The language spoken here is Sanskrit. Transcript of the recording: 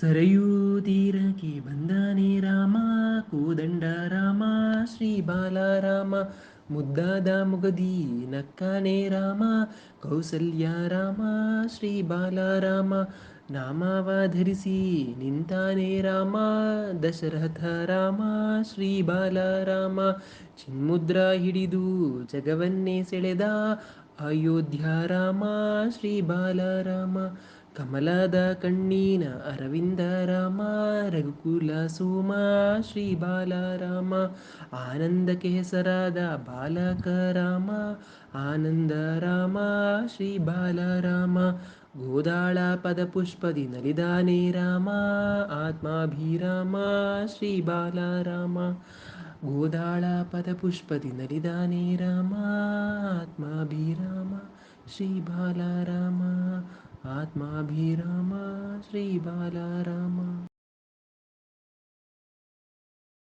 ಸರಯೂ ತೀರಕ್ಕೆ ಬಂದಾನೆ ರಾಮ ಕೂದಂಡ ರಾಮ ಶ್ರೀ ಬಾಲರಾಮ ಮುದ್ದಾದ ಮುಗದಿ ನಕ್ಕಾನೆ ರಾಮ ಕೌಸಲ್ಯ ರಾಮ ಶ್ರೀ ಬಾಲರಾಮ ನಾಮವ ಧರಿಸಿ ನಿಂತಾನೆ ರಾಮ ದಶರಥ ರಾಮ ಶ್ರೀ ಬಾಲರಾಮ ಚಿನ್ಮುದ್ರ ಹಿಡಿದು ಜಗವನ್ನೇ ಸೆಳೆದ ಅಯೋಧ್ಯ ರಾಮ ಶ್ರೀ ಬಾಲರಾಮ ಕಮಲದ ಕಣ್ಣಿನ ಅರವಿಂದ ರಾಮ कमलद कण्णीन अरविन्द राम रघुकुल सोम श्री बाल राम आनन्द केसर बालक राम आनन्द राम श्री बाल राम गोदालपद पुष्पदि नलिदाे राम आत्माभि राम श्री बाल राम गोदालपद पुष्पदि नलिदा नाने राम आत्माभि श्रीबालारामा।